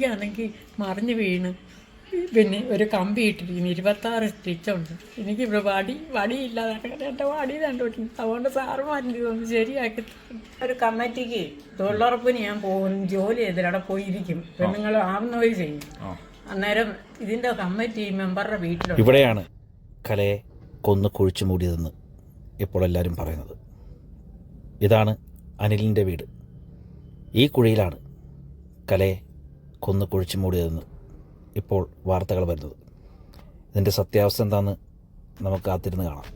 എനിക്കാണെങ്കിൽ മറിഞ്ഞ് വീണ്. പിന്നെ ഒരു കമ്പി ഇട്ടിരിക്കുന്നു. ഇരുപത്താറ് സ്റ്റിച്ചുണ്ട്. എനിക്ക് ഇവിടെ വടി വടിയില്ലാതെ എന്റെ വടി കണ്ടുപിടിക്കും അതുകൊണ്ട് സാറുമാരിന്റെ ഇതൊന്ന് ശരിയാക്കി ഒരു കമ്മിറ്റിക്ക് തൊഴിലുറപ്പിന് ഞാൻ പോകും ജോലി ചെയ്തിട്ട് അവിടെ പോയിരിക്കും. പെണ്ണുങ്ങൾ ആവുന്ന വഴി ചെയ്യും അന്നേരം ഇതിന്റെ കമ്മിറ്റി മെമ്പറുടെ വീട്ടിലുണ്ട്. ഇവിടെയാണ് കലയെ കൊന്ന് കുഴിച്ചു മൂടിയതെന്ന് ഇപ്പോൾ എല്ലാവരും പറയുന്നത്. ഇതാണ് അനിലിന്റെ വീട്. ഈ കുഴിയിലാണ് കലയെ കൊന്ന് കുഴിച്ചു മൂടിയതെന്ന് ഇപ്പോൾ വാർത്തകൾ വരുന്നത്. ഇതിന്റെ സത്യാവസ്ഥ എന്താണെന്ന് നമുക്ക് കാത്തിരുന്ന് കാണാം.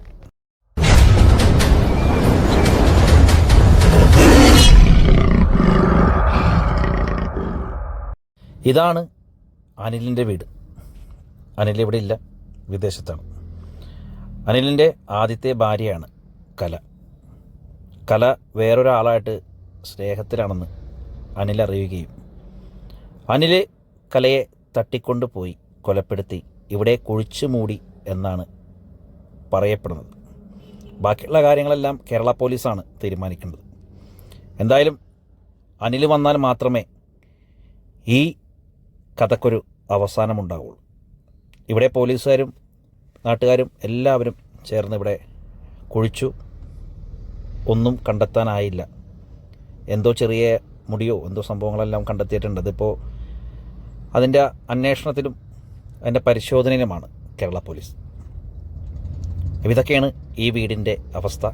ഇതാണ് അനിലിന്റെ വീട്. അനിൽ ഇവിടെ ഇല്ല വിദേശത്താണ്. അനിലിന്റെ ആദ്യത്തെ ഭാര്യയാണ് കല. കല വേറൊരാളായിട്ട് സ്നേഹത്തിലാണെന്ന് അനിൽ അറിയുകയും അനിൽ കലയെ തട്ടിക്കൊണ്ട് പോയി കൊലപ്പെടുത്തി. ഇവിടെ കുഴിച്ചു മൂടി എന്നാണ് പറയപ്പെടുന്നത്. ബാക്കിയുള്ള കാര്യങ്ങളെല്ലാം കേരള പോലീസാണ് തീരുമാനിക്കേണ്ടത്. എന്തായാലും അനിൽ വന്നാൽ മാത്രമേ ഈ കഥക്കൊരു അവസാനമുണ്ടാവുള്ളൂ. ഇവിടെ പോലീസുകാരും നാട്ടുകാരും എല്ലാവരും ചേർന്ന് ഇവിടെ കുഴിച്ചു ഒന്നും കണ്ടെത്താനായില്ല. എന്തോ ചെറിയ മുടിയോ എന്തോ സംഭവങ്ങളെല്ലാം കണ്ടെത്തിയിട്ടുണ്ട്. അതിപ്പോൾ അതിന്റെ അന്വേഷണത്തിലും അതിന്റെ പരിശോധനയിലുമാണ് കേരള പോലീസ്. ഇതൊക്കെയാണ് ഈ വീടിന്റെ അവസ്ഥ.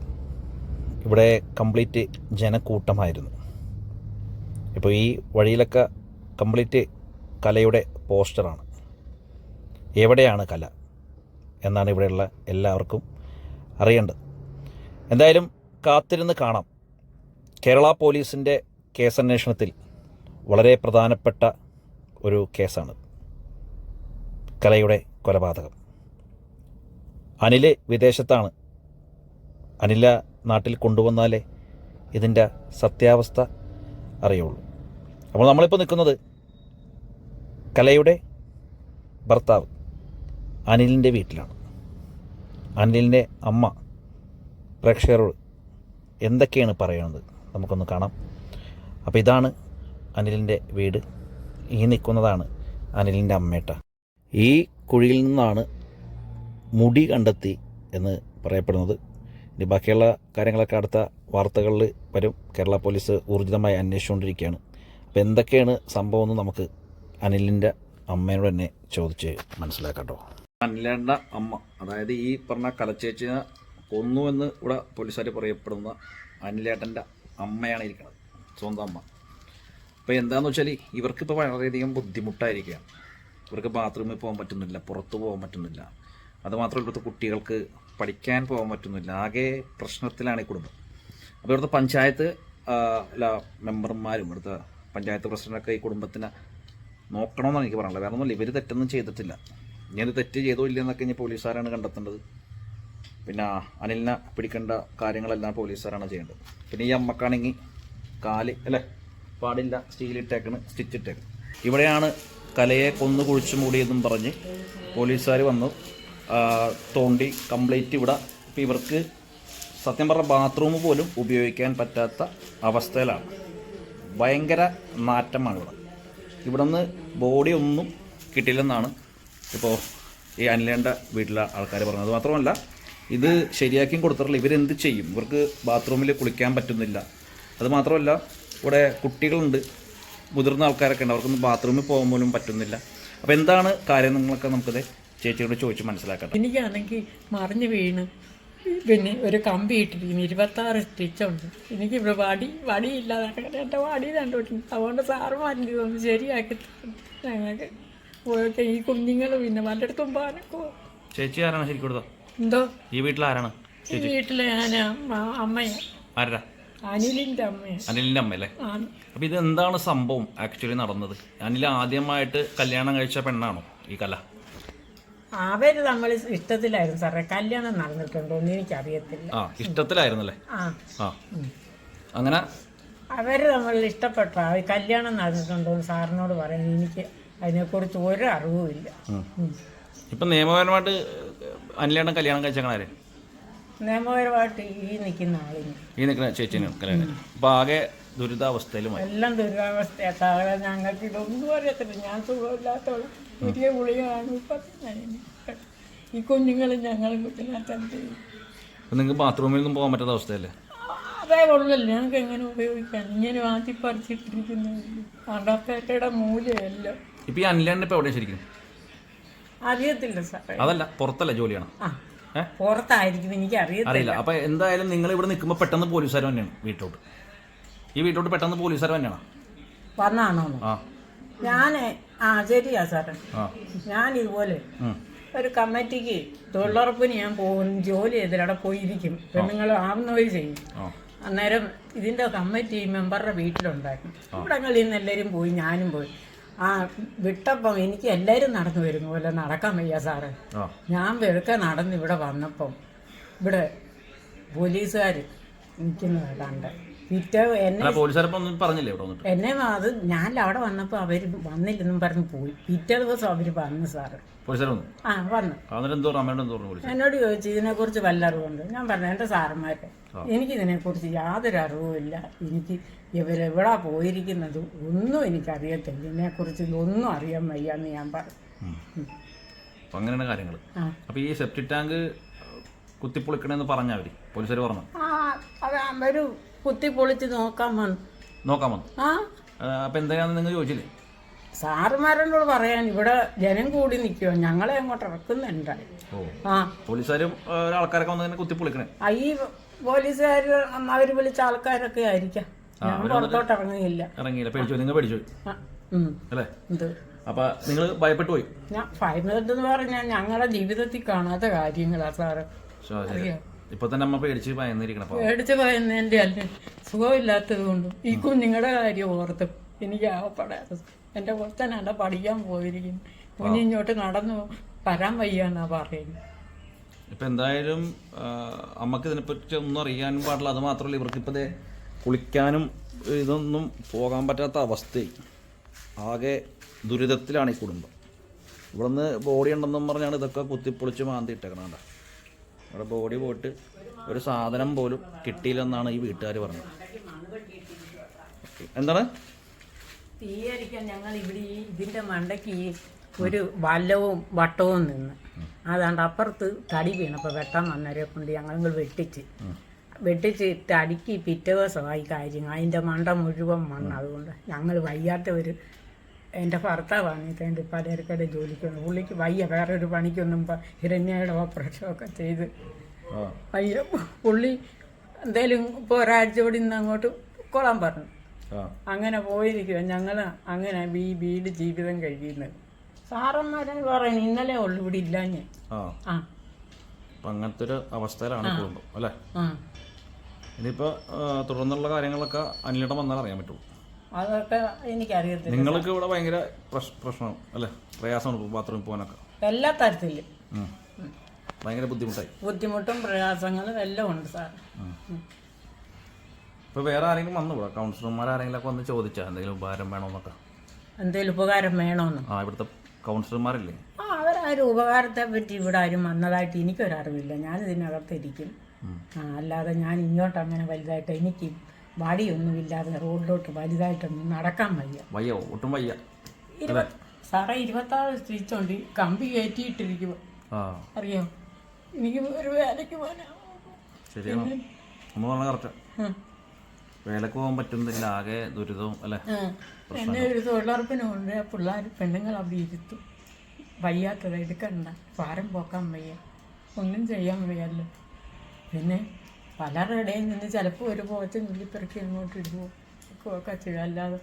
ഇവിടെ കംപ്ലീറ്റ് ജനക്കൂട്ടമായിരുന്നു. ഇപ്പോൾ ഈ വഴിയിലൊക്കെ കംപ്ലീറ്റ് കലയുടെ പോസ്റ്ററാണ്. എവിടെയാണ് കല എന്നാണ് ഇവിടെയുള്ള എല്ലാവർക്കും അറിയേണ്ടത്. എന്തായാലും കാത്തിരുന്ന് കാണാം. കേരള പോലീസിന്റെ കേസന്വേഷണത്തിൽ വളരെ പ്രധാനപ്പെട്ട ഒരു കേസാണ്. കലയുടെ കൊലപാതകം. അനിൽ വിദേശത്താണ്. അനില നാട്ടിൽ കൊണ്ടുവന്നാലേ ഇതിന്റെ സത്യാവസ്ഥ അറിയുള്ളൂ. അപ്പോൾ നമ്മളിപ്പോൾ നിൽക്കുന്നത് കലയുടെ ഭർത്താവ് അനിലിന്റെ വീട്ടിലാണ്. അനിലിന്റെ അമ്മ പ്രേക്ഷകരോട് എന്തൊക്കെയാണ് പറയുന്നത് നമുക്കൊന്ന് കാണാം. അപ്പോൾ ഇതാണ് അനിലിന്റെ വീട്. ഈ നിൽക്കുന്നതാണ് അനിലിന്റെ അമ്മേട്ട. ഈ കുഴിയിൽ നിന്നാണ് മുടി കണ്ടെത്തി എന്ന് പറയപ്പെടുന്നത്. ഇനി ബാക്കിയുള്ള കാര്യങ്ങളൊക്കെ അടുത്ത വാർത്തകളിൽ വരും. കേരള പോലീസ് ഊർജിതമായി അന്വേഷിച്ചുകൊണ്ടിരിക്കുകയാണ്. അപ്പോൾ എന്തൊക്കെയാണ് സംഭവം എന്ന് നമുക്ക് അനിലിന്റെ അമ്മയോട് തന്നെ ചോദിച്ച് മനസ്സിലാക്കട്ടോ. കേട്ടോ അനിലേണ്ട അമ്മ അതായത് ഈ പറഞ്ഞ കലച്ചേച്ചിനെ കൊന്നു എന്ന് ഇവിടെ പോലീസുകാർ പറയപ്പെടുന്ന അനിലേട്ടന്റെ അമ്മയാണ് ഇരിക്കുന്നത്. സ്വന്തം അമ്മ. അപ്പോൾ എന്താന്ന് വെച്ചാൽ ഇവർക്കിപ്പോൾ വളരെയധികം ബുദ്ധിമുട്ടായിരിക്കുകയാണ് ഇവർക്ക് ബാത്റൂമിൽ പോകാൻ പറ്റുന്നില്ല പുറത്ത് പോകാൻ പറ്റുന്നില്ല. അതുമാത്രമല്ല ഇവിടുത്തെ കുട്ടികൾക്ക് പഠിക്കാൻ പോകാൻ പറ്റുന്നില്ല. ആകെ പ്രശ്നത്തിലാണ് ഈ കുടുംബം. അപ്പോൾ ഇവിടുത്തെ പഞ്ചായത്ത് മെമ്പർമാരും ഇവിടുത്തെ പഞ്ചായത്ത് പ്രസിഡന്റൊക്കെ ഈ കുടുംബത്തിന് നോക്കണമെന്നാണ് എനിക്ക് പറയാനുള്ളത്. വേറെ ഒന്നുമില്ല. ഇവർ തെറ്റൊന്നും ചെയ്തിട്ടില്ല. അത് തെറ്റ് ചെയ്തോ ഇല്ലെന്നൊക്കെ ഇനി പോലീസുകാരാണ് കണ്ടെത്തേണ്ടത്. പിന്നെ അനിലിനെ പിടിക്കേണ്ട കാര്യങ്ങളെല്ലാം പോലീസുകാരാണ് ചെയ്യേണ്ടത്. പിന്നെ ഈ അമ്മക്കാണെങ്കിൽ കാൽ അല്ലേ? പാടില്ല സ്റ്റീൽ ഇട്ടേക്കണ് സ്റ്റിച്ച് ഇട്ടേക്കണ്. ഇവിടെയാണ് കലയെ കൊന്നു കുഴിച്ചു മൂടിയെന്നും പറഞ്ഞ് പോലീസുകാർ വന്നു. തോണ്ടി കംപ്ലീറ്റ് ഇവിടെ. ഇപ്പം ഇവർക്ക് സത്യം പറഞ്ഞ ബാത്റൂം പോലും ഉപയോഗിക്കാൻ പറ്റാത്ത അവസ്ഥയിലാണ്. ഭയങ്കര നാറ്റമാണ് ഇവിടെ. ഇവിടെ നിന്ന് ബോഡി ഒന്നും കിട്ടില്ലെന്നാണ് ഇപ്പോൾ ഈ അനിലേണ്ട വീട്ടിലെ ആൾക്കാർ പറഞ്ഞത്. മാത്രമല്ല ഇത് ശരിയാക്കിയും കൊടുത്തിട്ടില്ല. ഇവരെന്ത് ചെയ്യും? ഇവർക്ക് ബാത്റൂമിൽ കുളിക്കാൻ പറ്റുന്നില്ല. അത് മാത്രമല്ല ഇവിടെ കുട്ടികളുണ്ട്. മുതിർന്ന ആൾക്കാരൊക്കെ ഉണ്ട്. അവർക്കൊന്നും ബാത്റൂമിൽ പോകാൻ പോലും പറ്റുന്നില്ല. അപ്പോൾ എന്താണ് കാര്യം നിങ്ങളൊക്കെ നമുക്കത് ചേച്ചിയോട് ചോദിച്ച് മനസ്സിലാക്കാം എനിക്കാണെങ്കിൽ മറിഞ്ഞു വീണ്. പിന്നെ ഒരു കമ്പി ഇട്ടിരിക്കുന്നു. ഇരുപത്താറ് സ്റ്റിച്ചുണ്ട് എനിക്ക് ഇവിടെ വടി വടിയില്ലാതെ എന്റെ വടി കണ്ടുപിടിക്കും അതുകൊണ്ട് സാറുമാരിന്റെ ഇതൊന്ന് ശരിയാക്കി. ഞങ്ങൾക്ക് പോയൊക്കെ ഈ കുഞ്ഞുങ്ങൾ പിന്നെ പലയിടത്തും പോകാനൊക്കെ ചേച്ചി ആരാണ്? ശരിക്കും എന്തോ? ഈ വീട്ടിലാരാണ് ഈ വീട്ടിലെ ഞാൻ അമ്മയെ. ആരാ? അനിലിന്റെ അമ്മയെ അനിലിന്റെ അമ്മ അല്ലേ അപ്പൊ ഇത് എന്താണ് സംഭവം ആക്ച്വലി നടന്നത്? അനിൽ ആദ്യമായിട്ട് കല്യാണം കഴിച്ച പെണ്ണാണോ ഈ കല? അവർ നമ്മൾ ഇഷ്ടത്തിലായിരുന്നു സാറേ. കല്യാണം നടന്നിട്ടുണ്ടോ എന്ന് എനിക്കറിയത്തില്ല. ആ ഇഷ്ടത്തിലായിരുന്നല്ലേ? ആ. ആ. അങ്ങനെ? അവർ നമ്മൾ ഇഷ്ടപ്പെട്ട. കല്യാണം നടന്നിട്ടുണ്ടോ എന്ന് സാറിനോട് പറയുന്നത് എനിക്ക് അതിനെക്കുറിച്ച് ഒരു അറിവുമില്ല ഇപ്പൊ നിയമപരമായിട്ട് അനിലേട്ടൻ കല്യാണം കഴിച്ചേക്കണാരെ നിയമപരമായിട്ട് ഈ നിൽക്കുന്ന ആളിന്. ഈ നിൽക്കുന്ന ചേച്ചിനെ കല്യാണം. അപ്പോൾ ആകെ ദുരിതാവസ്ഥയിലുമായി. എല്ലാം ദുരിതാവസ്ഥയാണ് സാറേ ഞങ്ങൾക്ക് ഇതൊന്നും അറിയത്തില്ല. ഞാൻ സുഖമില്ലാത്തോളം പുതിയ ഗുളികയാണ് ഇപ്പം ഈ കുഞ്ഞുങ്ങളും ഞങ്ങളും ചെയ്യും. നിങ്ങൾക്ക് ബാത്റൂമിൽ നിന്നും പോകാൻ പറ്റാത്ത അവസ്ഥയല്ലേ? അതേ ഉള്ളല്ലോ. ഞങ്ങൾക്ക് എങ്ങനെ ഉപയോഗിക്കാൻ ഇങ്ങനെ മാറ്റി പറിച്ചിട്ടിരിക്കുന്നത് കണ്ടപ്പേട്ടയുടെ മൂല്യമെല്ലാം. ഇപ്പം ഈ അനിലേണ്ണ ഇപ്പോൾ എവിടെയാണ് ശരിക്കും? അറിയത്തില്ല സാറേ. അതല്ല പുറത്തല്ല ജോലിയാണ്. ആ. പുറത്തായിരിക്കും എനിക്ക് അറിയില്ല. അപ്പൊ എന്തായാലും നിങ്ങൾ ഇവിടെ നിൽക്കുമ്പോൾ പെട്ടെന്ന് പോലീസുകാർ തന്നെയാണ് വീട്ടിലോട്ട്. ഈ വീട്ടിലോട്ട് പെട്ടെന്ന് പോലീസുകാർ തന്നെയാണ് വന്നാണോ? ആ. ഞാൻ ആ ശരിയാ സാറേ. ഞാൻ ഇതുപോലെ. ഒരു കമ്മിറ്റിക്ക് തൊഴിലുറപ്പിന് ഞാൻ പോകും ജോലി ചെയ്തിട്ട് അവിടെ പോയിരിക്കും. പെണ്ണുങ്ങൾ ആവുന്നവർ ചെയ്യും. അന്നേരം ഇതിന്റെ കമ്മിറ്റി മെമ്പറുടെ വീട്ടിലുണ്ടായിരുന്നു. ഇവിടങ്ങളിൽ നിന്ന് എല്ലാവരും പോയി ഞാനും പോയി. ആ വിട്ടപ്പം എനിക്ക് എല്ലാവരും നടന്നു വരുന്ന. പോലെ നടക്കാൻ വയ്യ സാറേ. ഞാൻ വെറുതെ നടന്ന് ഇവിടെ വന്നപ്പം ഇവിടെ പോലീസുകാർ നിൽക്കുന്നത് കണ്ട്. പിറ്റേ എന്നെ ഒന്നും പറഞ്ഞില്ലേ ഇവിടെ വന്നിട്ട്? എന്നെ അത് ഞാൻ അവിടെ വന്നപ്പോൾ അവർ വന്നില്ലെന്നും പറഞ്ഞു പോയി. പിറ്റേ ദിവസം അവർ വന്നു സാറ്. പോലീസുകാർ വന്നു? ആ വന്നു. അന്നേരം എന്തോ അമ്മയോട് എന്തോ പറഞ്ഞു എന്നോട് ചോദിച്ചു ഇതിനെക്കുറിച്ച് വല്ല അറിവുണ്ട്? ഞാൻ പറഞ്ഞു എന്റെ സാറന്മാരെ കുറിച്ച് യാതൊരു അറിവുമില്ല. എനിക്ക് ഇവരെവിടാ പോയിരിക്കുന്നത്? ഒന്നും എനിക്ക് എനിക്കറിയത്തില്ല. ഇതിനെക്കുറിച്ച് ഇതൊന്നും അറിയാൻ വയ്യാന്ന് ഞാൻ പറഞ്ഞു. അങ്ങനെയാണ് കാര്യങ്ങൾ അപ്പോൾ ഈ സെപ്റ്റി ടാങ്ക് കുത്തിപ്പൊളിക്കണമെന്ന് പറഞ്ഞു അവർ പോലീസുകാർ പറഞ്ഞു? ആ അവർ കുത്തി പൊളിച്ച് നോക്കാൻ വന്നു. നോക്കാൻ വന്നു. ആ? അപ്പൊ എന്തായാലും നിങ്ങൾ ചോദിച്ചില്ലേ? സാറുമാരോട് പറയാൻ ഇവിടെ ജനം കൂടി നിൽക്കുമോ ഞങ്ങളെ അങ്ങോട്ട് ഇറക്കുന്നുണ്ട്. ആ. പോലീസുകാരും ആൾക്കാരൊക്കെ വന്ന് കുത്തി കുത്തിപ്പൊളിക്കണേ. ആ, ഈ പോലീസുകാർ അവർ വിളിച്ച ആൾക്കാരൊക്കെ ആയിരിക്കാം. ഞാൻ പുറത്തോട്ട് ഇറങ്ങിയില്ല ഇറങ്ങിയില്ല. പേടിച്ചു നിങ്ങൾ പേടിച്ചു. അല്ലേ? അപ്പൊ നിങ്ങൾ ഭയപ്പെട്ടു പോയി. ഞാൻ ഭയന്നതെന്ന് പറഞ്ഞാൽ ഞങ്ങളുടെ ജീവിതത്തിൽ കാണാത്ത കാര്യങ്ങളാ സാറ്. അറിയാം. ഇപ്പൊ തന്നെ അമ്മ പേടിച്ച് ഭയന്നിരിക്കണം പേടിച്ച് ഭയന്നതിന്റെ അല്ലേ? സുഖമില്ലാത്തത് കൊണ്ടും. ഈ കുഞ്ഞുങ്ങളുടെ കാര്യം ഓർത്ത് എനിക്ക് ആവപ്പെടാതെ എന്റെ അവിടെ പഠിക്കാൻ പോയിരിക്കുന്നു. കുഞ്ഞിങ്ങോട്ട് നടന്നു വരാൻ വയ്യാന്നാ പറയുന്നത് ഇപ്പൊ എന്തായാലും അമ്മയ്ക്ക് ഇതിനെപ്പറ്റി ഒന്നും അറിയാനും പാടില്ല. അത് മാത്രമല്ല ഇവർക്ക് ഇപ്പൊ ദേ കുളിക്കാനും ഇതൊന്നും പോകാൻ പറ്റാത്ത അവസ്ഥയായി. ആകെ ദുരിതത്തിലാണ് ഈ കുടുംബം. ഇവിടുന്ന് ബോഡി ഉണ്ടെന്നും പറഞ്ഞാണ് ഇതൊക്കെ കുത്തിപ്പൊളിച്ച് മാന്തി ഇട്ടേക്കണം ഇവിടെ ബോഡി പോയിട്ട് ഒരു സാധനം പോലും കിട്ടിയില്ലെന്നാണ് ഈ വീട്ടുകാർ പറഞ്ഞത്. എന്താണ്? തീയരിക്കാൻ ഞങ്ങൾ ഇവിടെ ഈ ഇതിന്റെ മണ്ടയ്ക്ക് ഈ ഒരു വല്ലവും വട്ടവും നിന്ന്. അതാണ്ട് അപ്പുറത്ത് തടി വീണപ്പോൾ വെട്ടാൻ വന്നവരെ കൊണ്ട് ഞങ്ങൾ വെട്ടിച്ച്. വെട്ടിച്ച് തടിക്ക് അടുക്കി പിറ്റേ ദിവസമായി കാര്യം അതിന്റെ മണ്ട മുഴുവൻ മണ്ണ്. അതുകൊണ്ട് ഞങ്ങൾ വയ്യാത്തവർ എന്റെ ഭർത്താവാണ് ഇതിന്റെ പലചരക്കടെ ജോലിക്ക് പുള്ളിക്ക് വയ്യ. വേറെ ഒരു പണിക്കൊന്നും ഹിരണ്യയുടെ ഓപ്പറേഷനൊക്കെ ചെയ്ത്. വയ്യ. പുള്ളി എന്തേലും ഇപ്പോൾ ഒരാഴ്ച കൂടി ഇന്ന് അങ്ങോട്ട് കൊള്ളാൻ പറഞ്ഞു. അങ്ങനെ പോയിരിക്കുക ഞങ്ങൾ അങ്ങനെ ഈ വീട് ജീവിതം കഴിയുന്നത് സാറന്മാരെ പറയുന്നു ഇന്നലെ ഉള്ളു. ഇവിടെ ഇല്ല ഞാൻ ആ. അങ്ങനത്തെ ഒരു അവസ്ഥയിലാണ് ഈ കുടുംബം അല്ലേ? ഇനിയിപ്പോ ഇനിയിപ്പോൾ തുടർന്നുള്ള കാര്യങ്ങളൊക്കെ അനിലിടം വന്നാൽ അറിയാൻ പറ്റുള്ളൂ. അതൊക്കെ എനിക്കറിയത്തില്ല നിങ്ങൾക്ക് ഇവിടെ ഭയങ്കര പ്രശ്നം അല്ലേ? പ്രയാസമാണ് ബാത്റൂമിൽ പോകാനൊക്കെ. എല്ലാ തരത്തിലും. ഭയങ്കര ബുദ്ധിമുട്ടായി. ബുദ്ധിമുട്ടും പ്രയാസങ്ങളും എല്ലാം ഉണ്ട് സാർ. ഇപ്പൊ വേറെ ആരെങ്കിലും വന്നു കൂടാ കൗൺസിലർമാർ ആരെങ്കിലും ഒക്കെ വന്ന് ചോദിച്ചാ എന്തെങ്കിലും ഉപകാരം വേണമെന്നൊക്കെ എന്തെങ്കിലും ഉപകാരം വേണമെന്ന് ആ ഇവിടുത്തെ കൗൺസിലർമാരില്ലേ ആ അവരാരും ഉപകാരത്തെ പറ്റി ഇവിടെ ആരും വന്നതായിട്ട് എനിക്കൊരറിവില്ല. ഞാൻ ഇതിനകത്തിരിക്കും ആ അല്ലാതെ ഞാൻ ഇങ്ങോട്ട് അങ്ങനെ വലുതായിട്ട് എനിക്ക് വടിയൊന്നുമില്ലാതെ റോഡിലോട്ട് വലുതായിട്ടൊന്നും നടക്കാൻ വയ്യ. വയ്യോ ഒട്ടും വയ്യ. ഇരുപ- സാറേ ഇരുപത്താറ് സ്റ്റിച്ചുണ്ട് കമ്പി കയറ്റിയിട്ടിരിക്കുക ആ. അറിയോ? എനിക്ക് ഒരു വേലയ്ക്ക് പോകാനാ. ശരിയാണ്? പറഞ്ഞ കറക്റ്റ് ഉം. വേലക്ക് പോകാൻ പറ്റുന്നില്ല ആകെ ദുരിതവും അല്ലേ? ഉം. എന്നെ ഒരു തൊഴിലുറപ്പിന് കൊണ്ട് പിള്ളേർ പെണ്ണുങ്ങൾ അവിടെ ഇരുത്തും. വയ്യാത്തത് എടുക്കണ്ട. ഭാരം പോക്കാൻ വയ്യ. ഒന്നും ചെയ്യാൻ വയ്യല്ലോ. പിന്നെ പലരുടെ റെഡിയിൽ നിന്ന് ചിലപ്പോൾ ഒരു പോച്ച നുള്ളിപ്പെറുക്കി ഇങ്ങോട്ട് ഇടുന്നു. ഒക്കെ ചെയ്യുക അല്ലാതെ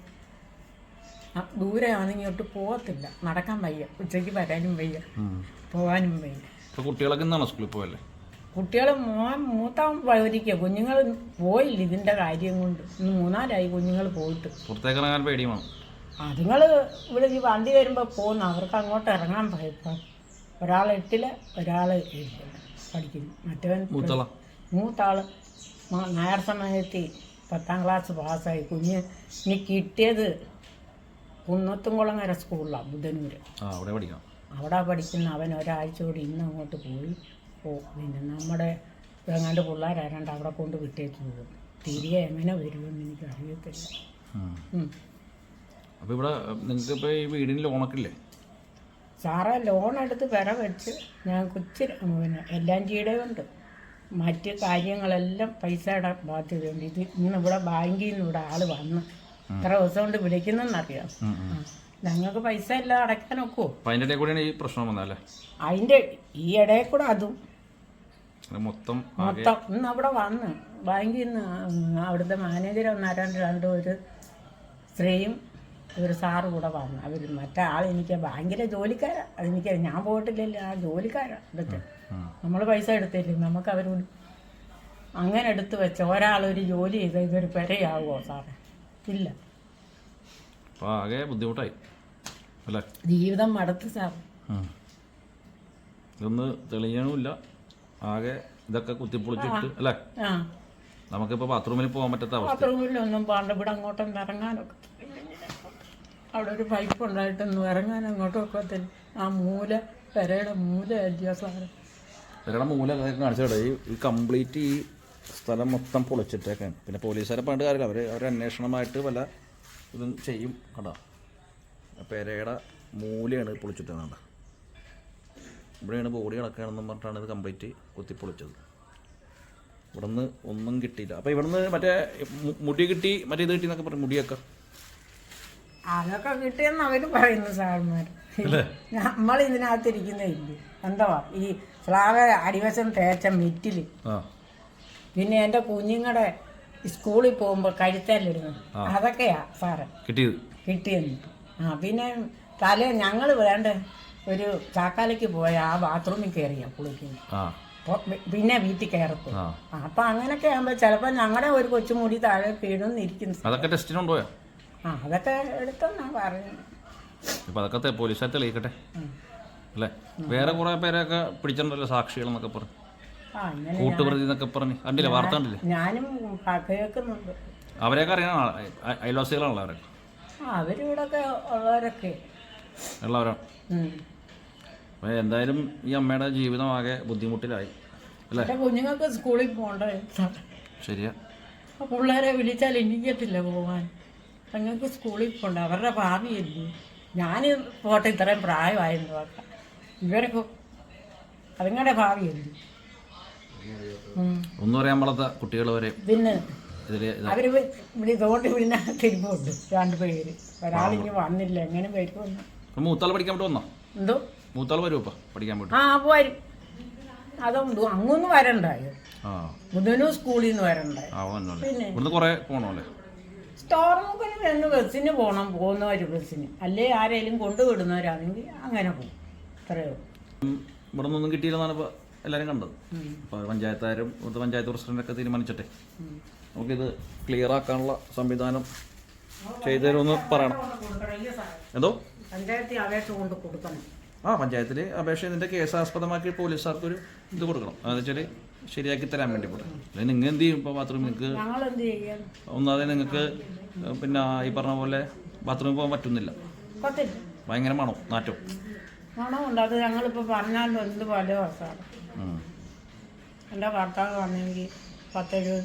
ദൂരെ ആണെങ്കിൽ പോകത്തില്ല നടക്കാൻ വയ്യ. ഉച്ചയ്ക്ക് വരാനും വയ്യ. പോകാനും വയ്യ. ഇപ്പോൾ കുട്ടികളൊക്കെ ഇന്നാണ് സ്കൂളിൽ പോയല്ലേ കുട്ടികൾ മോൻ മൂത്താൻ കുഞ്ഞുങ്ങൾ പോയില്ല ഇതിന്റെ കാര്യം കൊണ്ട്. ഇന്ന് മൂന്നാലായി കുഞ്ഞുങ്ങൾ പോയിട്ട്. പുറത്തേക്ക് ഇറങ്ങാൻ പേടിയാണ് അതുങ്ങൾ ഇവിടെ ഈ വണ്ടി വരുമ്പോൾ പോകുന്നു അവർക്ക് അങ്ങോട്ട് ഇറങ്ങാൻ ഭയപ്പം. ഒരാൾ എട്ടിൽ ഒരാൾ പഠിക്കുന്നു. മറ്റവൻ മൂത്താൾ നായർ സമയത്ത് പത്താം ക്ലാസ് പാസ്സായി. കുഞ്ഞ് ഇനി കിട്ടിയത് കുന്നത്തുംകുളങ്ങര സ്കൂളിലാണ് ബുധനൂര്. അവിടെ പഠിക്കണം. അവിടെ പഠിക്കുന്ന അവൻ ഒരാഴ്ച കൂടി ഇന്ന് അങ്ങോട്ട് പോയി. പിന്നെ നമ്മുടെ എങ്ങാണ്ട് പിള്ളേരാരാണ്ട് അവിടെ കൊണ്ട് കിട്ടിയത് പോകും തിരികെ എങ്ങനെ വരുമെന്ന് എനിക്ക് അറിയത്തില്ല. അപ്പോൾ ഇവിടെ നിങ്ങൾക്ക് ഇപ്പോൾ ഈ വീടിന് ലോണൊക്കെ ഇല്ലേ സാറേ ലോൺ എടുത്ത് പെര വെച്ച് ഞാൻ കൊച്ചി പിന്നെ എല്ലാം ഉണ്ട് മറ്റ് കാര്യങ്ങളെല്ലാം പൈസയുടെ ബാധ്യതയുണ്ട് ഇത് ഇന്ന് ഇവിടെ ബാങ്കിൽ നിന്ന് ഇവിടെ ആൾ വന്ന് ഇത്ര ദിവസം കൊണ്ട് വിളിക്കുന്നെന്നറിയാം? ഞങ്ങൾക്ക് പൈസ എല്ലാം അടയ്ക്കാൻ ഒക്കുമോ അതിന്റെ അതിന്റെ കൂടെയാണ് ഈ പ്രശ്നം വന്നല്ലേ അതിന്റെ ഈ ഇടയിൽ കൂടെ അതും. മൊത്തം മൊത്തം ഇന്ന് അവിടെ വന്ന് ബാങ്കിൽ നിന്ന് അവിടുത്തെ മാനേജർ ഒന്നാരാണ്ട് രണ്ടും ഒരു സ്ത്രീയും ഒരു സാറ് കൂടെ വന്നു. അവർ മറ്റേ ആൾ എനിക്ക് ബാങ്കിലെ ജോലിക്കാരാ. അതെനിക്ക് ഞാൻ പോയിട്ടില്ലല്ലോ ആ ജോലിക്കാരാ ഇതൊക്കെ നമ്മൾ പൈസ എടുത്തില്ലേ? നമുക്ക് അവർ അങ്ങനെ എടുത്ത് വെച്ച ഒരാളൊരു ജോലി ചെയ്ത ഇതൊരു പെരയാവോ സാറേ? ഇല്ല. ആകെ ബുദ്ധിമുട്ടായി. അല്ലേ? ജീവിതം മടുത്ത് സാർ. ഇതൊന്ന് തെളിയണമില്ല. ആകെ ഇതൊക്കെ കുത്തിപ്പൊളിച്ചിട്ട് അല്ലേ? ആ. നമുക്കിപ്പോൾ ബാത്റൂമിൽ പോകാൻ പറ്റാത്ത അവസ്ഥ. ബാത്റൂമിലൊന്നും പാണ്ട് ഇവിടെ അങ്ങോട്ടും ഇറങ്ങാനൊക്കെ അവിടെ ഒരു പൈപ്പ് ഉണ്ടായിട്ടൊന്നും ഇറങ്ങാൻ അങ്ങോട്ടും ഒക്കെ ആ മൂല പെരയുടെ മൂല അല്ലയോ സാറ്? ഇവരുടെ മൂല കാണിച്ചോട്ടെ ഈ കംപ്ലീറ്റ് ഈ സ്ഥലം മൊത്തം പൊളിച്ചിട്ടേക്കാണ്. പിന്നെ പോലീസുകാരെ പണ്ട് കാര്യമില്ല. അവർ അവർ അന്വേഷണമായിട്ട് വല്ല ഇതും ചെയ്യും കണ്ടോ പെരയുടെ മൂലയാണ് പൊളിച്ചിട്ടേണ്ട ഇവിടെയാണ് ബോഡി കിടക്കുകയാണെന്നും പറഞ്ഞിട്ടാണ് ഇത് കംപ്ലീറ്റ് കുത്തിപ്പൊളിച്ചത് ഇവിടുന്ന് ഒന്നും കിട്ടിയില്ല. അപ്പോൾ ഇവിടുന്ന് മറ്റേ മുടി കിട്ടി മറ്റേ ഇത് കിട്ടി എന്നൊക്കെ പറഞ്ഞു. മുടിയൊക്കെ. അതൊക്കെ കിട്ടിയെന്ന് അവർ പറയുന്നു സാറന്മാർ നമ്മൾ ഇതിനകത്തിരിക്കുന്നേ ഇല്ല എന്തുവാ ഈ സ്ലാവ് അടിവശം തേച്ച മിറ്റിൽ. പിന്നെ എന്റെ കുഞ്ഞുങ്ങളുടെ സ്കൂളിൽ പോകുമ്പോൾ കഴുത്തല്ലിടുന്നു അതൊക്കെയാ സാറ്. കിട്ടിയത്? കിട്ടിയെന്ന് ആ പിന്നെ തല ഞങ്ങൾ വേണ്ട ഒരു ചാക്കാലയ്ക്ക് പോയ ആ ബാത്റൂമിൽ കയറിയാ കുളിക്കുന്നു പിന്നെ വീട്ടിൽ കയറത്തു. അപ്പൊ അങ്ങനെയൊക്കെ ആകുമ്പോ ചിലപ്പോ ഞങ്ങളുടെ ഒരു കൊച്ചുമുടി താഴെ വീഴുന്നിരിക്കുന്നു അതൊക്കെ ടെസ്റ്റിന് കൊണ്ടുപോയോ? ആ അതൊക്കെ എടുത്തെന്നാ പറയുന്നത് ഇപ്പം അതൊക്കെ പോലീസുകാർ തെളിയിക്കട്ടെ അല്ലേ? വേറെ കുറേ പേരൊക്കെ പിടിച്ചിട്ടുണ്ടല്ലോ സാക്ഷികൾ എന്നൊക്കെ പറഞ്ഞു. കൂട്ടുപ്രതി എന്നൊക്കെ പറഞ്ഞു. കണ്ടില്ലേ? വാർത്ത കണ്ടില്ലേ? ഞാനും കേൾക്കുന്നുണ്ട്. അവരെയൊക്കെ അറിയണ അയൽവാസികളാണല്ലോ അവരൊക്കെ. അവരിവിടൊക്കെ ഉള്ളവരൊക്കെ. ഉള്ളവരാണ്. അപ്പോൾ എന്തായാലും ഈ അമ്മയുടെ ജീവിതം ആകെ ബുദ്ധിമുട്ടിലായി. അല്ലേ? കുഞ്ഞുങ്ങൾക്ക് സ്കൂളിൽ പോകണ്ടേ ശരിയാ. പിള്ളേരെ വിളിച്ചാൽ എനിക്കത്തില്ല പോകാൻ ഞങ്ങൾക്ക് സ്കൂളിൽ പോകണ്ട അവരുടെ ഭാവിയല്ലേ ഞാൻ പോട്ടെ ഇത്രയും പ്രായമായിരുന്നു നോക്കാം. ഇവരൊക്കെ അതുങ്ങളുടെ ഭാവിയല്ലേ. ഒന്നും അറിയാൻ പാടാത്ത കുട്ടികൾ വരെ പിന്നെ അവർ ഇവിടെ ഇതുകൊണ്ട് പിന്നെ തിരുമ്പുണ്ട് രണ്ടുപേര് പേര്. ഒരാളിങ്ങ് വന്നില്ല എങ്ങനെ വരുമെന്ന് മൂത്താൾ പഠിക്കാൻ വേണ്ടി വന്നോ? എന്തോ? മൂത്താൾ വരുമോ പഠിക്കാൻ പറ്റും ആ വരും അതൊന്നും അങ്ങൊന്നും വരണ്ടായോ? ബുധനും സ്കൂളിൽ നിന്ന് വരണ്ടായോ? പിന്നെ? ഇവിടുന്ന് കുറേ പോകണമല്ലേ സ്റ്റോർ മുക്കിന് രണ്ട് ബസ്സിന് പോകണം പോകുന്നവർ ബസ്സിന്. അല്ലേ ആരെങ്കിലും കൊണ്ടുവിടുന്നവരാണെങ്കിൽ അങ്ങനെ പോകും. അത്രയോ ഇവിടെ നിന്നൊന്നും കിട്ടിയില്ലെന്നാണ് ഇപ്പോൾ എല്ലാവരും കണ്ടത്. അപ്പോൾ പഞ്ചായത്തുകാരും ഇവിടുത്തെ പഞ്ചായത്ത് പ്രസിഡന്റൊക്കെ തീരുമാനിച്ചിട്ടെ. നമുക്കിത് ക്ലിയർ ആക്കാനുള്ള സംവിധാനം ചെയ്തു തരുമെന്ന് പറയണം. എന്തോ? പഞ്ചായത്തിൽ അപേക്ഷ കൊണ്ട് കൊടുക്കണം. ആ പഞ്ചായത്തിൽ അപേക്ഷ ഇതിന്റെ കേസാസ്പദമാക്കി പോലീസുകാർക്കൊരു ഇത് കൊടുക്കണം. അതെന്ന് വെച്ചാൽ ശരിയാക്കി തരാൻ വേണ്ടി കൊടുക്കണം അല്ലെങ്കിൽ നിങ്ങൾ എന്ത് ചെയ്യും ഇപ്പോൾ ബാത്റൂമിൽ നിങ്ങൾക്ക് ഒന്നാതെ നിങ്ങൾക്ക് പിന്നെ ഈ പറഞ്ഞ പോലെ ബാത്റൂമിൽ പോകാൻ പറ്റുന്നില്ല. ഭയങ്കര മണോ നാറ്റോ മണമുണ്ട് അത് ഞങ്ങളിപ്പോൾ പറഞ്ഞാലും എന്ത് ഉം. എന്റെ ഭർത്താവ് വന്നെങ്കിൽ പത്തെഴു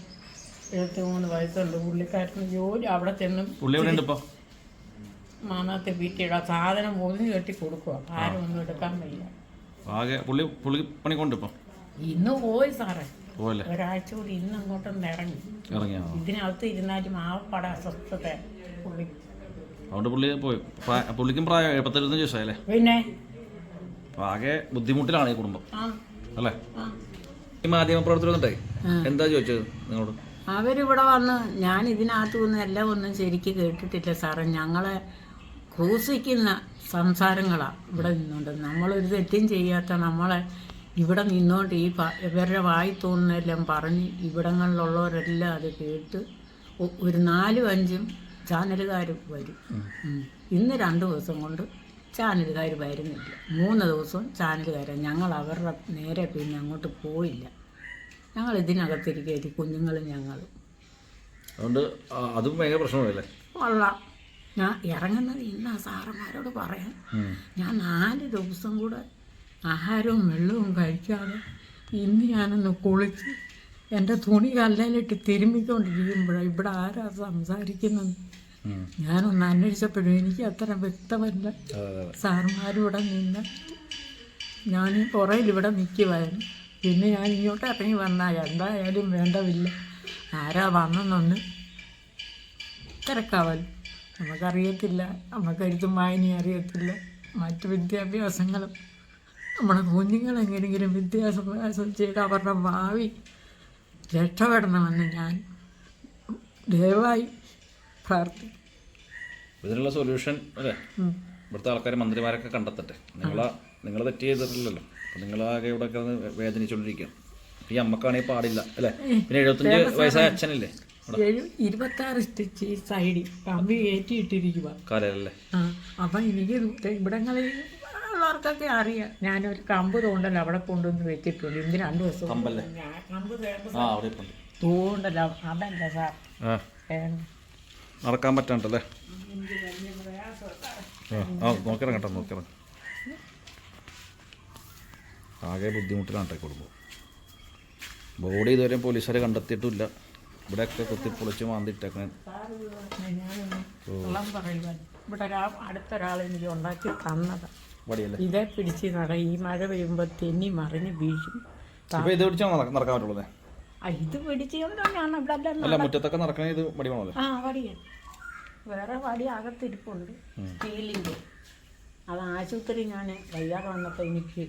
എഴുപത്തി മൂന്ന് വയസ്സുണ്ട്. പുള്ളിക്കാരന് ജോലി അവിടെ ചെന്നും പുള്ളി എവിടെ ഉണ്ട് ഇപ്പോൾ മാനത്തെ വീട്ടിയുടെ സാധനം പൊതിഞ്ഞ് കെട്ടി കൊടുക്കുക ആരും ഒന്നും എടുക്കാൻ വയ്യ. ആകെ പുള്ളി പുള്ളി പണി കൊണ്ട് ഇപ്പം? ഇന്ന് പോയി സാറേ. ഒരാഴ്ച കൂടി ഇന്ന് അങ്ങോട്ടൊന്ന് ഇറങ്ങി. ഇറങ്ങിയാ? ഇതിനകത്ത് ഇരുന്നാലും ആ പട അസ്വസ്ഥത പുള്ളി. അതുകൊണ്ട് പുള്ളി പോയി. പ്രായ- പുള്ളിക്കും പ്രായം എഴുപത്തെഴുപത്തഞ്ച് വയസ്സായല്ലേ? പിന്നെ? ആകെ ബുദ്ധിമുട്ടിലാണ് ഈ കുടുംബം. ആ. അല്ലേ? ആ. ഈ മാധ്യമ പ്രവർത്തകർ വന്നിട്ടേ ആ. എന്താ ചോദിച്ചത് നിങ്ങളോട്? അവരിവിടെ വന്ന് ഞാൻ ഇതിനകത്ത് നിന്ന് എല്ലാം ഒന്നും ശരിക്ക് കേട്ടിട്ടില്ല സാറേ. ഞങ്ങളെ ക്രൂശിക്കുന്ന സംസാരങ്ങളാണ് ഇവിടെ നിന്നുണ്ട്. നമ്മളൊരു തെറ്റും ചെയ്യാത്ത നമ്മളെ ഇവിടെ നിന്നുകൊണ്ട് ഈ ഇവരുടെ വായി തോന്നുന്നതെല്ലാം പറഞ്ഞ് ഇവിടങ്ങളിലുള്ളവരെല്ലാം അത് കേട്ട് ഒരു നാലും അഞ്ചും ചാനലുകാർ വരും. ഇന്ന് രണ്ട് ദിവസം കൊണ്ട് ചാനലുകാർ വരുന്നില്ല. മൂന്ന് ദിവസവും ചാനലുകാരാണ് ഞങ്ങൾ അവരുടെ നേരെ പിന്നെ അങ്ങോട്ട് പോയില്ല. ഞങ്ങൾ ഇതിനകത്തിരിക്കരുത് കുഞ്ഞുങ്ങളും ഞങ്ങളും. അതുകൊണ്ട് അതും ഭയങ്കര പ്രശ്നമല്ലേ കൊള്ളാം. ഞാൻ ഇറങ്ങുന്നത് ഇന്ന് സാറന്മാരോട് പറയാം. ഞാൻ നാല് ദിവസം കൂടെ ആഹാരവും വെള്ളവും കഴിക്കാതെ ഇന്ന് ഞാനൊന്ന് കുളിച്ച് എന്റെ തുണി കല്ലയിലിട്ട് തിരുമ്മിക്കൊണ്ടിരിക്കുമ്പോഴാണ് ഇവിടെ ആരാ സംസാരിക്കുന്നത്. ഞാനൊന്ന് അന്വേഷിച്ചപ്പോഴും എനിക്ക് അത്ര വ്യക്തമല്ല. സാറുമാരിവിടെ നിന്ന് ഞാൻ പുറയിൽ ഇവിടെ നിൽക്കുമായിരുന്നു പിന്നെ ഞാൻ ഇങ്ങോട്ട് ഇറങ്ങി വന്നാൽ എന്തായാലും വേണ്ടവില്ല. ആരാ വന്നെന്നൊന്ന് തിരക്കാവൽ. നമുക്കറിയത്തില്ല. നമുക്കെഴുത്തും വായനയും അറിയത്തില്ല. മറ്റ് വിദ്യാഭ്യാസങ്ങളും നമ്മുടെ കുഞ്ഞുങ്ങളെങ്ങനെയെങ്കിലും വിദ്യാഭ്യാസം ചെയ്ത് അവരുടെ ഭാവി രക്ഷപ്പെടണമെന്ന് ഞാൻ ദയവായി പ്രാർത്ഥിക്കും ഇതിനുള്ള സൊല്യൂഷൻ അല്ലേ. ഇവിടുത്തെ ആൾക്കാർ മന്ത്രിമാരൊക്കെ കണ്ടെത്തട്ടെ. നിങ്ങളാ നിങ്ങൾ തെറ്റ് ചെയ്തിട്ടില്ലല്ലോ. നിങ്ങളാകെ ഇവിടെ വേദനിച്ചുകൊണ്ടിരിക്കുകയാണ് ഈ അമ്മക്കാണെങ്കിൽ പാടില്ല. അല്ലേ? പിന്നെ എഴുപത്തഞ്ച് വയസ്സായ അച്ഛനല്ലേ? ഇരുപത്താറ് സ്റ്റിച്ച് സൈഡിൽ കമ്പി കയറ്റിയിട്ടിരിക്കുക കാലല്ലേ അപ്പം എനിക്ക് ഇവിടങ്ങളിൽ ഉള്ളവർക്കൊക്കെ അറിയാം. ഞാനൊരു കമ്പ് തോണ്ടല്ലോ അവിടെ കൊണ്ടുവന്ന് വെച്ചിട്ടുണ്ട്. ഇന്ന് രണ്ട് ദിവസം കമ്പല്ലേ? ആ അവിടെ ഇപ്പം തോണ്ടല്ലോ അതല്ല സാർ. ആ. നടക്കാൻ പറ്റാണ്ടല്ലേ. ആ കേട്ടോ നോക്കിറങ്ങ ആകെ ബുദ്ധിമുട്ടിലാണ് കുടുംബം. ബോഡി ഇതുവരെ പോലീസുകാരെ കണ്ടെത്തിയിട്ടില്ല. ഇവിടെയൊക്കെ കൊത്തി മാന്തിട്ടേക്കണേ കള്ളം പറയുവാൻ. ഇവിടെ അടുത്തൊരാളെ അടുത്തൊരാൾ എനിക്ക് ഉണ്ടാക്കി തന്നതാണ് ഇതേ പിടിച്ച് നട. ഈ മഴ പെയ്യുമ്പോൾ തെന്നി മറിഞ്ഞ് വീഴും. ഇപ്പൊ ഇത് പിടിച്ചാൽ നടക്കാൻ പറ്റുള്ളൂ ആ ഇത് പിടിച്ചുകൊണ്ട് ഞാൻ ഇവിടെ അല്ല മുറ്റത്തൊക്കെ നടക്കണേ ഇത് വടി വേണമല്ലേ? ആ വടിയൻ വേറെ വടി അകത്തിരിപ്പുണ്ട് സ്റ്റീലിന്റെ അത് ആശുപത്രി ഞാൻ വയ്യാതെ വന്നപ്പോൾ എനിക്ക്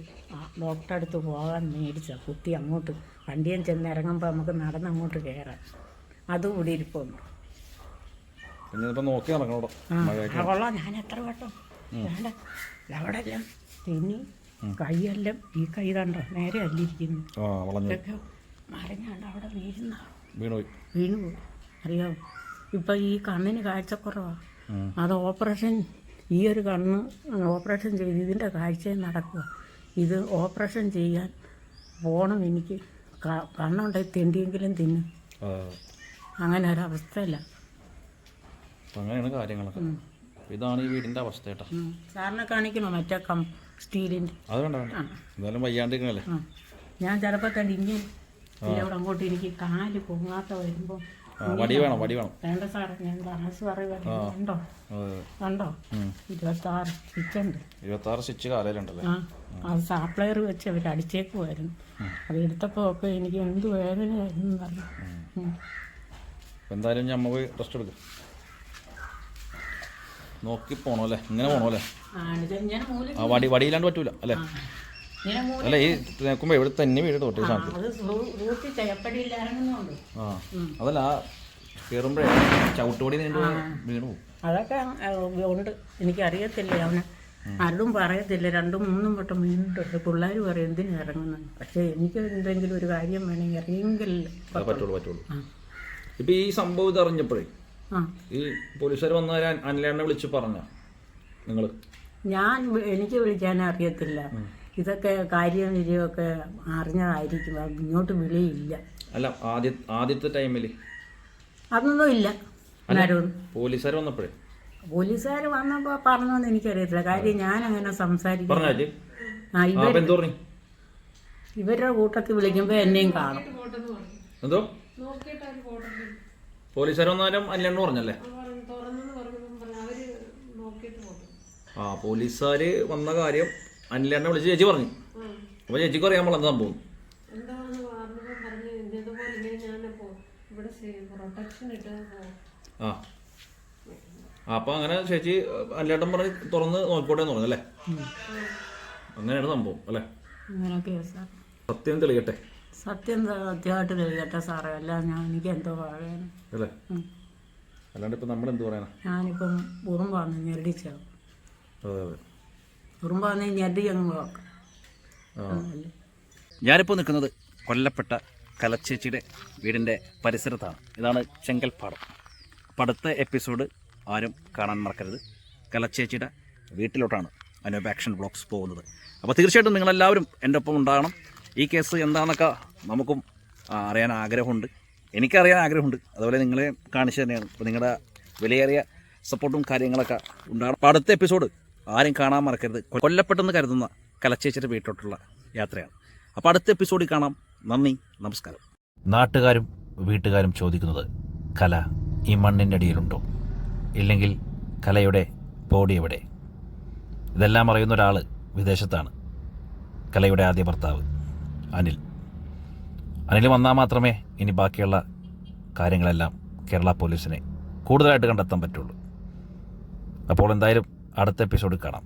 ഡോക്ടറെ അടുത്ത് പോകാൻ മേടിച്ച കുത്തി അങ്ങോട്ട്. വണ്ടിയും ചെന്ന് ഇറങ്ങുമ്പോൾ നമുക്ക് നടന്ന് അങ്ങോട്ട് കയറാം അതും കൂടി ഇരിപ്പുണ്ട്. നോക്കി നടക്കണോടോ ആ ആ കൊള്ളാം. ഞാൻ എത്ര വട്ടം വേണ്ട. അവിടെ എല്ലാം തെന്നി കൈയെല്ലാം ഈ കൈ കണ്ടോ? നേരെ അല്ലിരിക്കുന്നു. ഇതൊക്കെ മറിഞ്ഞാണ്ട് അവിടെ വീഴുന്ന വീണു പോയി അറിയാമോ ഇപ്പം ഈ കണ്ണിന് കാഴ്ചക്കുറവാണ്. അത് ഓപ്പറേഷൻ ഈ ഒരു കണ്ണ് ഓപ്പറേഷൻ ചെയ്ത് ഇതിന്റെ കാഴ്ച നടക്കുക. ഇത് ഓപ്പറേഷൻ ചെയ്യാൻ പോണം എനിക്ക്. കണ്ണുണ്ടായി തെണ്ടിയെങ്കിലും തിന്നും. അങ്ങനെ ഒരവസ്ഥയല്ല. അങ്ങനെയാണ് കാര്യങ്ങളൊക്കെ. ഇതാണ് ഈ വീടിന്റെ അവസ്ഥ കേട്ടോ. സാറിനെ കാണിക്കണോ മറ്റേ കം സ്റ്റീലിന്റെ? അത് വേണ്ട വേണ്ട എന്തായാലും വയ്യാണ്ടിരിക്കണല്ലേ? ഞാൻ ചിലപ്പോൾ ഇവിടെ അങ്ങോട്ട് എനിക്ക് കാൽ പൊങ്ങാത്ത വരുമ്പോൾ വടി വേണം വടി വേണം. വേണ്ട സാറേ ഞാൻ താമസ് പറയുക കണ്ടോ. ഇരുപത്താറ് സ്റ്റിച്ചുണ്ട് ഇരുപത്തി ആറ് സ്റ്റിച്ച് കാലയിലുണ്ടല്ലേ ആ. അത് സാപ്ലയർ വെച്ച് അവർ അടിച്ചേക്കുമായിരുന്നു അത് എടുത്തപ്പോൾ ഒക്കെ എനിക്ക് എന്ത് വേദനയായിരുന്നു പറഞ്ഞു എന്തായാലും ഞാൻ പോയി റെസ്റ്റ് എടുക്കും. നോക്കി പോണോ അല്ലേ ഇങ്ങനെ പോണോ അല്ലേ ആ, വടി വടിയില്ലാണ്ട് പറ്റൂല അല്ലേ? അല്ല ഈ നോക്കുമ്പോ ഇവിടെ തന്നെ വീട് തൊട്ടേ സാധനം. അത് റൂട്ടിൽ ചയപ്പടിയിൽ ഇറങ്ങുന്നുണ്ട് ആ അതല്ല കയറുമ്പോഴേ ചവിട്ടുപടി വീണു അതൊക്കെ ഉണ്ട് എനിക്കറിയത്തില്ല അവന് ആരും പറയത്തില്ല. രണ്ടും മൂന്നും വട്ടം വീണിട്ടുണ്ട്. പിള്ളേർ പറയും എന്തിനു ഇറങ്ങുന്നു പക്ഷേ എനിക്ക് എന്തെങ്കിലും ഒരു കാര്യം വേണമെങ്കിൽ അറിയെങ്കിലും പറ്റുള്ളൂ പറ്റുള്ളൂ. ഇപ്പൊ ഈ സംഭവം ഇത് അറിഞ്ഞപ്പോഴേ ഈ പോലീസുകാർ വന്നവരെ അനിലേണ്ണ വിളിച്ച് പറഞ്ഞ? നിങ്ങൾ ഞാൻ എനിക്ക് വിളിക്കാൻ അറിയത്തില്ല. ഇതൊക്കെ കാര്യം വിജയമൊക്കെ അറിഞ്ഞതായിരിക്കും. ഇങ്ങോട്ട് വിളിയില്ല. അല്ല ആദ്യ ആദ്യത്തെ ടൈമിൽ അതൊന്നും ഇല്ല. പോലീസുകാർ വന്നപ്പോഴേ? പോലീസുകാർ വന്നപ്പോൾ പറഞ്ഞോന്ന് എനിക്കറിയത്തില്ല. കാര്യം ഞാൻ അങ്ങനെ സംസാരിക്കും ഇവരുടെ കൂട്ടത്തിൽ വിളിക്കുമ്പോൾ എന്നെയും കാണും. എന്തോ? പോലീസുകാർ വന്നാലും അനിലേണ്ണ പറഞ്ഞല്ലേ ആ പോലീസുകാര് വന്ന കാര്യം അനിലേണ്ണ വിളിച്ച് ചേച്ചി പറഞ്ഞു. അപ്പൊ ചേച്ചിക്ക് അറിയാൻ പാടില്ല എന്താ സംഭവം. ആ. അപ്പൊ അങ്ങനെ ചേച്ചി അനിലേട്ടൻ പറഞ്ഞ് തുറന്ന് നോക്കിക്കോട്ടെ എന്ന് പറഞ്ഞല്ലേ? അങ്ങനെയാണ് സംഭവം അല്ലേ? സത്യം തെളിയട്ടെ. സത്യം സത്യമായിട്ട് തെളിയട്ടെ സാറേ. അല്ല ഞാൻ എനിക്ക് എന്തോ പറയാനും. അല്ലേ? അല്ലാണ്ട് ഇപ്പൊ നമ്മൾ എന്ത് പറയാനാ? ഞാനിപ്പം ഉറുമ്പാന്ന് ഞെരടിച്ചാവും അതെ അതെ. ഉറുമ്പാന്ന് ഞെരടി അങ്ങ് ഞാനിപ്പോൾ നിൽക്കുന്നത് കൊല്ലപ്പെട്ട കലച്ചേച്ചിയുടെ വീടിന്റെ പരിസരത്താണ്. ഇതാണ് ചെങ്കൽപ്പാടം. പടുത്ത അടുത്ത എപ്പിസോഡ് ആരും കാണാൻ മറക്കരുത്. കലച്ചേച്ചിയുടെ വീട്ടിലോട്ടാണ് അനോബ് ആക്ഷൻ ബ്ലോഗ്സ് പോകുന്നത്. അപ്പോൾ തീർച്ചയായിട്ടും നിങ്ങളെല്ലാവരും എന്റെ ഒപ്പം ഉണ്ടാകണം. ഈ കേസ് എന്താണെന്നൊക്കെ നമുക്കും അറിയാൻ ആഗ്രഹമുണ്ട്. എനിക്കറിയാൻ ആഗ്രഹമുണ്ട്. അതുപോലെ നിങ്ങളെ കാണിച്ചു തന്നെയാണ്. അപ്പോൾ നിങ്ങളുടെ വിലയേറിയ സപ്പോർട്ടും കാര്യങ്ങളൊക്കെ ഉണ്ടാകണം. അപ്പോൾ അടുത്ത എപ്പിസോഡ് ആരും കാണാൻ മറക്കരുത്. കൊല്ലപ്പെട്ടെന്ന് കരുതുന്ന കലച്ചേച്ചിയുടെ വീട്ടിലോട്ടുള്ള യാത്രയാണ്. അപ്പോൾ അടുത്ത എപ്പിസോഡിൽ കാണാം. നന്ദി നമസ്കാരം. നാട്ടുകാരും വീട്ടുകാരും ചോദിക്കുന്നത് കല ഈ മണ്ണിന്റെ അടിയിലുണ്ടോ? ഇല്ലെങ്കിൽ കലയുടെ ബോഡി എവിടെ? ഇതെല്ലാം അറിയുന്ന ഒരാൾ വിദേശത്താണ്. കലയുടെ ആദ്യ ഭർത്താവ്. അനിൽ. അനിൽ വന്നാൽ മാത്രമേ ഇനി ബാക്കിയുള്ള കാര്യങ്ങളെല്ലാം കേരള പോലീസിനെ കൂടുതലായിട്ട് കണ്ടെത്താൻ പറ്റുള്ളൂ. അപ്പോൾ എന്തായാലും അടുത്ത എപ്പിസോഡിൽ കാണാം.